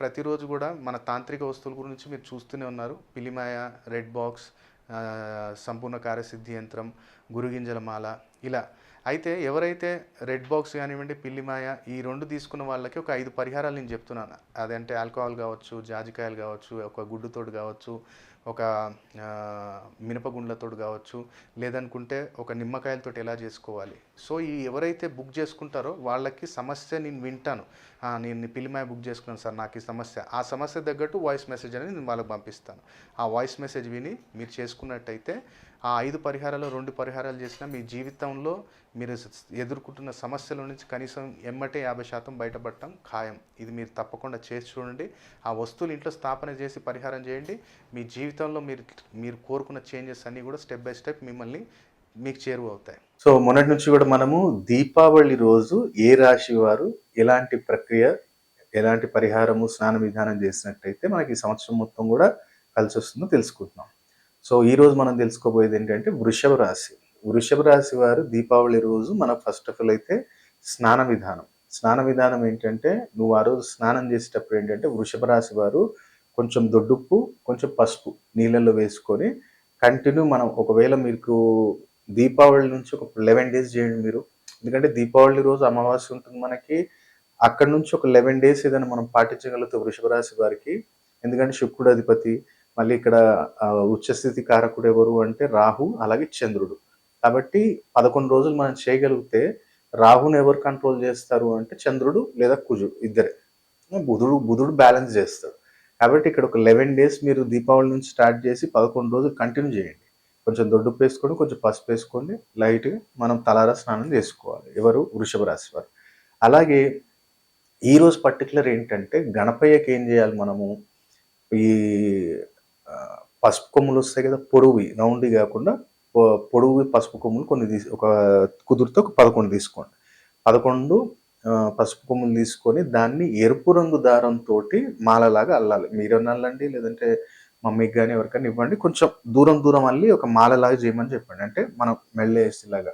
ప్రతిరోజు కూడా మన తాంత్రిక వస్తువుల గురించి మీరు చూస్తూనే ఉన్నారు. పిలిమాయ రెడ్ బాక్స్ సంపూర్ణ కార్యసిద్ధి యంత్రం గురుగింజల మాల ఇలా. అయితే ఎవరైతే రెడ్ బాక్స్ కానివ్వండి పిల్లిమాయ ఈ రెండు తీసుకున్న వాళ్ళకి ఒక ఐదు పరిహారాలు నేను చెప్తున్నాను. అదంటే ఆల్కహాల్ కావచ్చు జాజికాయలు కావచ్చు ఒక గుడ్డుతోడు కావచ్చు ఒక మినపగుండ్లతో మినపగుండ్లతోటి కావచ్చు లేదనుకుంటే ఒక నిమ్మకాయలతో ఎలా చేసుకోవాలి. సో ఈ ఎవరైతే బుక్ చేసుకుంటారో వాళ్ళకి సమస్య నేను వింటాను. నేను పిలిమాయ బుక్ చేసుకున్నాను సార్ నాకు ఈ సమస్య. ఆ సమస్య తగ్గట్టు వాయిస్ మెసేజ్ అనేది నేను వాళ్ళకి పంపిస్తాను. ఆ వాయిస్ మెసేజ్ విని మీరు చేసుకున్నట్టయితే ఆ ఐదు పరిహారాలు రెండు పరిహారాలు చేసినా మీ జీవితంలో మీరు ఎదుర్కొంటున్న సమస్యల నుంచి కనీసం ఎమ్మటే యాభై శాతం బయటపడటం ఖాయం. ఇది మీరు తప్పకుండా చేసి చూడండి. ఆ వస్తువులు ఇంట్లో స్థాపన చేసి పరిహారం చేయండి. మీ జీవితంలో మీరు మీరు కోరుకున్న చేంజెస్ అన్నీ కూడా స్టెప్ బై స్టెప్ మిమ్మల్ని మీకు చేరువ అవుతాయి సో మొన్నటి నుంచి కూడా మనము దీపావళి రోజు ఏ రాశి వారు ఎలాంటి ప్రక్రియ ఎలాంటి పరిహారము స్నాన విధానం చేసినట్టయితే మనకి ఈ సంవత్సరం మొత్తం కూడా కలిసి వస్తుందో తెలుసుకుంటున్నాం. సో ఈ రోజు మనం తెలుసుకోబోయేది ఏంటంటే వృషభ రాశి. వృషభ రాశి వారు దీపావళి రోజు మన ఫస్ట్ ఆఫ్ ఆల్ అయితే స్నాన విధానం. స్నాన విధానం ఏంటంటే నువ్వు ఆ రోజు స్నానం చేసేటప్పుడు ఏంటంటే వృషభ రాశి వారు కొంచెం దొడ్డుప్పు కొంచెం పసుపు నీళ్ళల్లో వేసుకొని కంటిన్యూ మనం ఒకవేళ మీకు దీపావళి నుంచి ఒక లెవెన్ డేస్ చేయండి మీరు. ఎందుకంటే దీపావళి రోజు అమావాస్య ఉంటుంది మనకి. అక్కడ నుంచి ఒక లెవెన్ డేస్ ఏదైనా మనం పాటించగలిగితే వృషభ రాశి వారికి. ఎందుకంటే శుక్రుడు అధిపతి మళ్ళీ ఇక్కడ ఉచ్చస్థితి కారకుడు ఎవరు అంటే రాహు అలాగే చంద్రుడు. కాబట్టి పదకొండు రోజులు మనం చేయగలిగితే రాహుని ఎవరు కంట్రోల్ చేస్తారు అంటే చంద్రుడు లేదా కుజుడు ఇద్దరే. బుధుడు బుధుడు బ్యాలెన్స్ చేస్తాడు. కాబట్టి ఇక్కడ ఒక లెవెన్ డేస్ మీరు దీపావళి నుంచి స్టార్ట్ చేసి పదకొండు రోజులు కంటిన్యూ చేయండి. కొంచెం దొడ్డు వేసుకోండి కొంచెం పసుపు వేసుకోండి లైట్గా మనం తలారా స్నానం చేసుకోవాలి. ఎవరు? వృషభ రాశి వారు. అలాగే ఈరోజు పర్టికులర్ ఏంటంటే గణపయ్యకి ఏం చేయాలి మనము? ఈ పసుపు కొమ్ములు వస్తాయి కదా పొడవువి రౌండ్ కాకుండా పొ- పొడవువి పసుపు కొమ్ములు కొన్ని తీసి ఒక కుదిరితే ఒక పదకొండు తీసుకోండి. పదకొండు పసుపు కొమ్ములు తీసుకొని దాన్ని ఎరుపు రంగు దారంతో మాలలాగా అల్లాలి. మీరు అల్లండి? లేదంటే మమ్మీకి కానీ ఎవరికైనా ఇవ్వండి. కొంచెం దూరం దూరం అల్లి ఒక మాలలాగా చేయమని చెప్పండి. అంటే మనం మెళ్ళేసేలాగా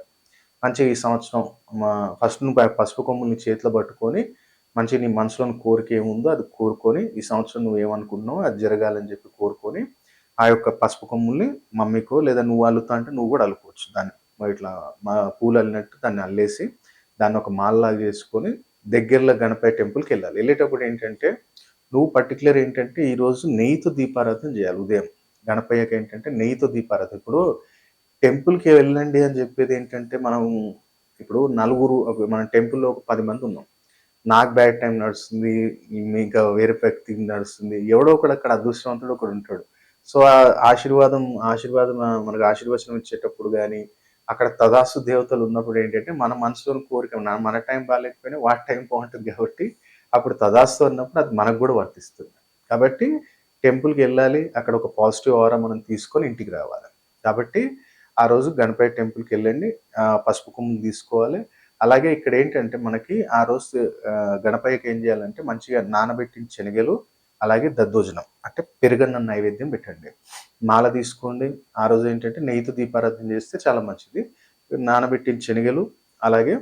మంచిగా ఈ సంవత్సరం మా ఫస్ట్ నువ్వు పసుపు కొమ్ముల్ని చేతిలో పట్టుకొని మంచి నీ మనసులోని కోరిక ఏముందో అది కోరుకొని ఈ సంవత్సరం నువ్వు ఏమనుకుంటున్నావో అది జరగాలని చెప్పి కోరుకొని ఆ యొక్క పసుపు కొమ్ముల్ని మమ్మీకో లేదా నువ్వు అల్లుతా అంటే నువ్వు కూడా అల్లుకోవచ్చు. దాన్ని ఇట్లా మా పూలు అల్లినట్టు దాన్ని అల్లేసి దాన్ని ఒక మాల్లాగా చేసుకొని దగ్గరలో గణపతి టెంపుల్కి వెళ్ళాలి. వెళ్ళేటప్పుడు ఏంటంటే నువ్వు పర్టికులర్ ఏంటంటే ఈరోజు నెయ్యితో దీపారాధన చేయాలి ఉదయం. గణపయ్యకి ఏంటంటే నెయ్యితో దీపారాధన. ఇప్పుడు టెంపుల్కి వెళ్ళండి అని చెప్పేది ఏంటంటే మనం ఇప్పుడు నలుగురు మనం మన టెంపుల్లో ఒక పది మంది ఉన్నాం. నాకు బ్యాడ్ టైం నడుస్తుంది ఇంకా వేరే వ్యక్తి నడుస్తుంది. ఎవడో ఒకడు అక్కడ అదృష్టవంతుడు ఒకడు ఉంటాడు. సో ఆ ఆశీర్వాదం ఆశీర్వాదం మనకు ఆశీర్వచనం ఇచ్చేటప్పుడు కానీ అక్కడ తదాసు దేవతలు ఉన్నప్పుడు ఏంటంటే మన మనసులోని కోరిక మన- టైం బాగాలేకపోయినా వాటి టైం బాగుంటుంది కాబట్టి అప్పుడు తదాస్తు అన్నప్పుడు అది మనకు కూడా వర్తిస్తుంది. కాబట్టి టెంపుల్కి వెళ్ళాలి అక్కడ ఒక పాజిటివ్ ఆరా మనం తీసుకొని ఇంటికి రావాలి. కాబట్టి ఆ రోజు గణపతి టెంపుల్కి వెళ్ళండి పసుపు కుమ్ము తీసుకోవాలి. అలాగే ఇక్కడ ఏంటంటే మనకి ఆ రోజు గణపతికి ఏం చేయాలంటే మంచిగా నానబెట్టిన శనగలు అలాగే దద్దోజనం అంటే పెరుగన్న నైవేద్యం పెట్టండి. మాల తీసుకోండి. ఆ రోజు ఏంటంటే నెయ్యితో దీపారాధన చేస్తే చాలా మంచిది. నానబెట్టిన శనగలు అలాగే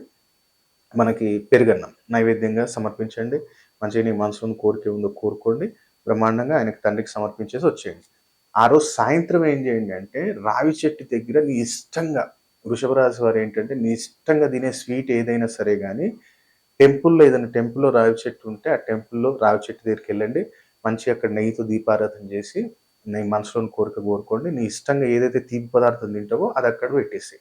మనకి పెరుగన్నం నైవేద్యంగా సమర్పించండి. మంచిగా నీ మనసులో కోరిక ఉందో కోరుకోండి. బ్రహ్మాండంగా ఆయనకి తండ్రికి సమర్పించేసి వచ్చేయండి. ఆ రోజు సాయంత్రం ఏం చేయండి అంటే రావి చెట్టు దగ్గర నీ ఇష్టంగా వృషభ రాశి వారు ఏంటంటే నీ ఇష్టంగా తినే స్వీట్ ఏదైనా సరే కానీ టెంపుల్లో ఏదైనా టెంపుల్లో రావి చెట్టు ఉంటే ఆ టెంపుల్లో రావి చెట్టు దగ్గరికి వెళ్ళండి. మంచి అక్కడ నెయ్యితో దీపారాధన చేసి నీ మనసులోని కోరిక కోరుకోండి. నీ ఇష్టంగా ఏదైతే తీపి పదార్థం తింటావో అది అక్కడ పెట్టేసి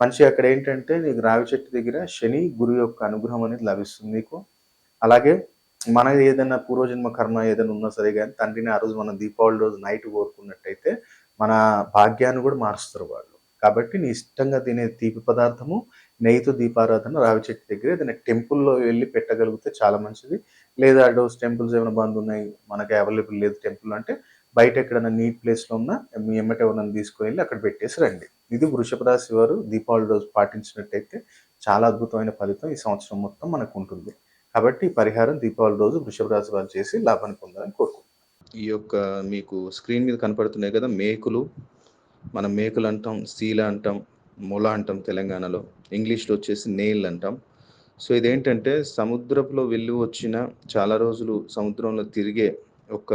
మంచి అక్కడ ఏంటంటే నీకు రావి చెట్టు దగ్గర శని గురువు యొక్క అనుగ్రహం అనేది లభిస్తుంది నీకు. అలాగే మన ఏదైనా పూర్వజన్మ కర్మ ఏదైనా ఉన్నా సరే కానీ తండ్రిని ఆ రోజు మనం దీపావళి రోజు నైట్ కోరుకున్నట్టయితే మన భాగ్యాన్ని కూడా మారుస్తారు వాళ్ళు. కాబట్టి నీ ఇష్టంగా తినే తీపి పదార్థము నెయ్యితో దీపారాధన రావి చెట్టు దగ్గర ఏదైనా టెంపుల్లో వెళ్ళి పెట్టగలిగితే చాలా మంచిది. లేదా అడోస్ టెంపుల్స్ ఏమైనా బంద్ ఉన్నాయి? మనకి అవైలబుల్ లేదు టెంపుల్ అంటే బయట ఎక్కడైనా నీట్ ప్లేస్లో ఉన్న మీ ఎమ్మట ఎవరైనా తీసుకొని వెళ్ళి అక్కడ పెట్టేసి రండి. ఇది వృషభ రాశి వారు దీపావళి రోజు పాటించినట్టయితే చాలా అద్భుతమైన ఫలితం ఈ సంవత్సరం మొత్తం మనకు ఉంటుంది. కాబట్టి ఈ పరిహారం దీపావళి రోజు వృషభ రాశి వారు చేసి లాభాన్ని పొందాలని కోరుకుంటున్నాను. ఈ యొక్క మీకు స్క్రీన్ మీద కనపడుతున్నాయి కదా మేకులు. మనం మేకులు అంటాం సీల అంటాం మొల అంటాం తెలంగాణలో. ఇంగ్లీష్లో వచ్చేసి నేల్ అంటాం. సో ఇదేంటంటే సముద్రంలో వెళ్ళి వచ్చిన చాలా రోజులు సముద్రంలో తిరిగే ఒక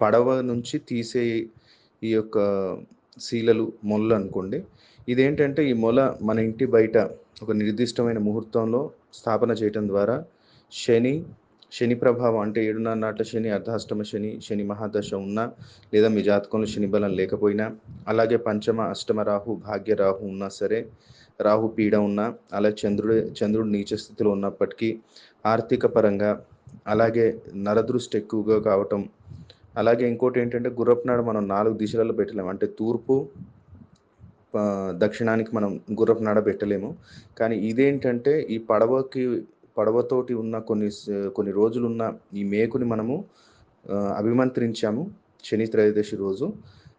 పడవ నుంచి తీసే ఈ యొక్క శీలలు మొల్ల అనుకోండి. ఇదేంటంటే ఈ మొల మన ఇంటి బయట ఒక నిర్దిష్టమైన ముహూర్తంలో స్థాపన చేయటం ద్వారా శని శని ప్రభావం అంటే ఏడున్నర నాట్ల శని అర్ధాష్టమ శని శని మహాదశ ఉన్నా లేదా మీ జాతకంలో శని బలం లేకపోయినా అలాగే పంచమ అష్టమ రాహు భాగ్య రాహు ఉన్నా సరే రాహు పీడ ఉన్నా అలా చంద్రుడు చంద్రుడు నీచ స్థితిలో ఉన్నప్పటికీ ఆర్థిక పరంగా అలాగే నరదృష్టి ఎక్కువగా కావటం. అలాగే ఇంకోటి ఏంటంటే గుర్రపునాడు మనం నాలుగు దిశలలో పెట్టలేము. అంటే తూర్పు దక్షిణానికి మనం గుర్రపునాడ పెట్టలేము. కానీ ఇదేంటంటే ఈ పడవకి పడవతోటి ఉన్న కొన్ని కొన్ని రోజులున్న ఈ మేకుని మనము అభిమంత్రించాము. శని త్రయోదశి రోజు.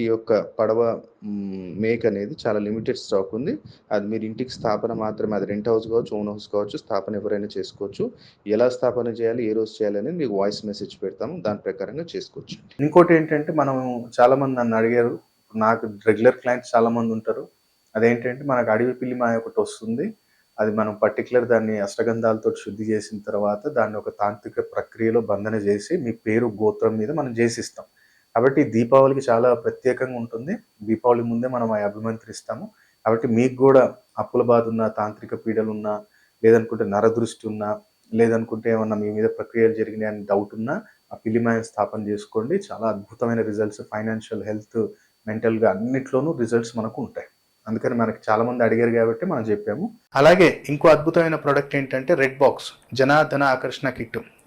ఈ యొక్క పడవ మేక్ అనేది చాలా లిమిటెడ్ స్టాక్ ఉంది. అది మీరు ఇంటికి స్థాపన మాత్రమే అది రెంట్ హౌస్ కావచ్చు ఓన్ హౌస్ కావచ్చు స్థాపన ఎవరైనా చేసుకోవచ్చు. ఎలా స్థాపన చేయాలి ఏ రోజు చేయాలి అనేది మీకు వాయిస్ మెసేజ్ పెడతాము. దాని ప్రకారంగా చేసుకోవచ్చు. ఇంకోటి ఏంటంటే మనం చాలామంది నన్ను అడిగారు. నాకు రెగ్యులర్ క్లయింట్స్ చాలామంది ఉంటారు. అదేంటంటే మనకు అడవి పిల్లి మాయ ఒకటి వస్తుంది. అది మనం పర్టికులర్ దాన్ని అష్టగంధాలతో శుద్ధి చేసిన తర్వాత దాన్ని ఒక తాంత్రిక ప్రక్రియలో బంధన చేసి మీ పేరు గోత్రం మీద మనం చేసిస్తాం. కాబట్టి దీపావళికి చాలా ప్రత్యేకంగా ఉంటుంది. దీపావళి ముందే మనం అభిమంత్రిస్తాము. కాబట్టి మీకు కూడా అప్పుల బాధ ఉన్నా తాంత్రిక పీడలు ఉన్నా లేదనుకుంటే నరదృష్టి ఉన్నా లేదనుకుంటే ఏమన్నా మీ మీద ప్రక్రియలు జరిగినాయని డౌట్ ఉన్నా ఆ పిల్లిమాయం స్థాపన చేసుకోండి. చాలా అద్భుతమైన రిజల్ట్స్ ఫైనాన్షియల్ హెల్త్ మెంటల్గా అన్నిట్లోనూ రిజల్ట్స్ మనకు ఉంటాయి. అందుకని మనకి చాలా మంది అడిగారు కాబట్టి మనం చెప్పాము. అలాగే ఇంకో అద్భుతమైన ప్రోడక్ట్ ఏంటంటే రెడ్ బాక్స్ జనాధన ఆకర్షణ కిట్.